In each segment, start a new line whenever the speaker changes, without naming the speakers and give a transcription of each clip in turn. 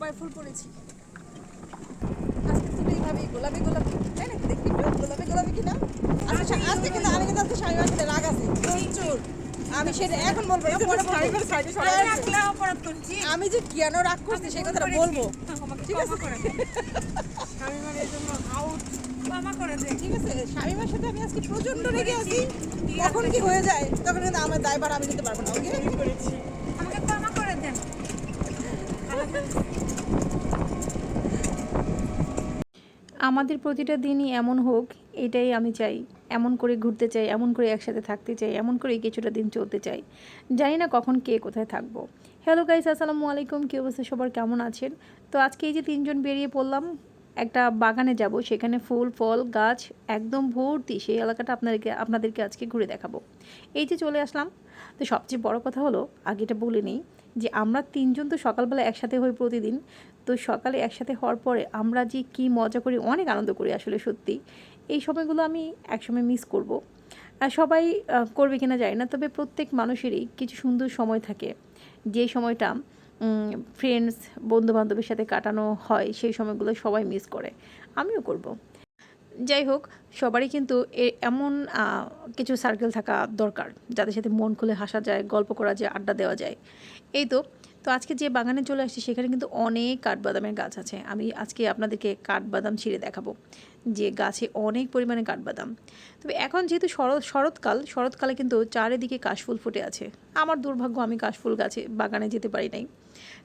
জবাই ফুল পড়েছি। আজকে এইভাবেই গোলাপি গোলাপি তাই না দেখি গোলাপি গোলাপি কিনা? আচ্ছা আজকে কিন্তু আমি কিন্তু আজকে মার্কেটে রাগ আছে। প্রচুর। আমি সেটা এখন বলব না, পরে আমি যে কেন রাগ করছি সেই কথাটা বলব। ঠিক আছে? ঠিক স্বামীমার সাথে আমি আজকে প্রচণ্ড রেগে আছি। কখন কি হয়ে যায় তখন কিন্তু আমার দায়ভার আমি নিতে পারব না ওকে
আমাকে ক্ষমা করে দেন
আমাদের প্রতিটা দিনই এমন হোক, এটাই আমি চাই। এমন করে ঘুরতে চাই, এমন করে একসাথে থাকতে চাই, এমন করে কিছুটা দিন চলতে চাই। জানি না কখন কে কোথায় থাকব। হ্যালো গাইস আসসালামু আলাইকুম। কী অবস্থা? সবার কেমন আছেন? তো আজকে এই যে তিনজন বেরিয়ে পড়লাম, একটা বাগানে যাব, সেখানে ফুল, ফল, গাছ, একদম ভর্তি। সেই এলাকাটা আপনাদেরকে আপনাদেরকে আজকে ঘুরে দেখাবো। এই যে চলে আসলাম। তো সবচেয়ে বড় কথা হলো, আগে এটা বলে নিই যে আমরা তিনজন তো সকালবেলা একসাথে হই প্রতিদিন, তো সকালে একসাথে হওয়ার পরে আমরা যে কি মজা করি, অনেক আনন্দ করি আসলে সত্যি। এই সময়গুলো আমি একসময় মিস করব। সবাই করবে কিনা যায় না, তবে প্রত্যেক মানুষেরই কিছু সুন্দর সময় থাকে। যে সময়টা ফ্রেন্ডস বন্ধু বান্ধবের সাথে কাটানো হয়, সেই সময়গুলো সবাই মিস করে। আমিও করব। যাই হোক, সবারই কিন্তু এমন কিছু সার্কেল থাকা দরকার। যাদের সাথে মন খুলে হাসা যায়, গল্প করা যায়, আড্ডা দেওয়া যায়। এই তো তো আজকে যে বাগানে চলে আসছি, সেখানে কিন্তু অনেক কাঠবাদামের গাছ আছে। আমি আজকে আপনাদেরকে কাঠবাদাম ছিঁড়ে দেখাবো, যে গাছে অনেক পরিমাণে কাঠবাদাম। তবে এখন যেহেতু শরৎ, শরৎকাল, শরৎকালে কিন্তু চারিদিকে কাশফুল ফুটে আছে। আমার দুর্ভাগ্য, আমি কাশফুল গাছে বাগানে যেতে পারি নাই।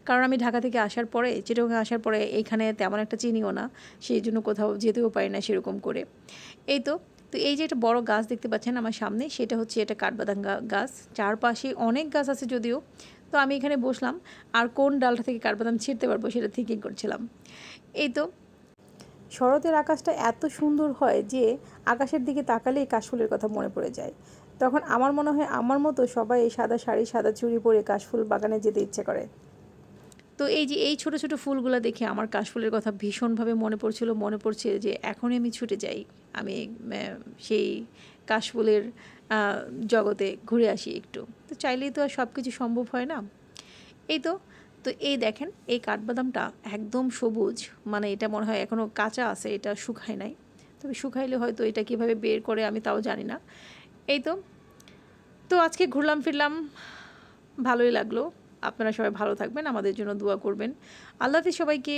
কারণ আমি ঢাকা থেকে আসার পরে, চিটগাং আসার পরে এইখানে তেমন একটা চিনিও না, সেই জন্য কোথাও যেতেও পারি না সেরকম করে। এই তো তো এই যে একটা বড় গাছ দেখতে পাচ্ছেন আমার সামনে, সেটা হচ্ছে এটা কাঠবাদাম গাছ। চারপাশে অনেক গাছ আছে যদিও তো আমি এখানে বসলাম, আর কোন ডালটা থেকে কাঠবাদাম ছিঁড়তে পারব সেটা থিঙ্কিং করছিলাম। এই তো, শরতের আকাশটা এত সুন্দর হয় যে আকাশের দিকে তাকালেই কাশফুলের কথা মনে পড়ে যায়। তখন আমার মনে হয় আমার মতো সবাই এই সাদা শাড়ি, সাদা চুড়ি পরে কাশফুল বাগানে যেতে ইচ্ছে করে। তো এই যে এই ছোট ছোট ফুলগুলো দেখে আমার কাশফুলের কথা ভীষণভাবে মনে পড়ছিল, মনে পড়ছে যে এখনই আমি ছুটে যাই। আমি সেই কাশফুলের জগতে ঘুরে আসি একটু। তো চাইলেই তো আর সব কিছু সম্ভব হয় না। এই তো তো এই দেখেন, এই কাঠবাদামটা একদম সবুজ মানে এটা মনে হয় এখনও কাঁচা আছে, এটা শুকায় নাই। তবে শুকাইলে হয়তো এটা কীভাবে বের করে আমি তাও জানি না। এই তো তো আজকে ঘুরলাম ফিরলাম, ভালোই লাগল। আপনারা সবাই ভালো থাকবেন, আমাদের জন্য দোয়া করবেন। আল্লাহ সবাইকে।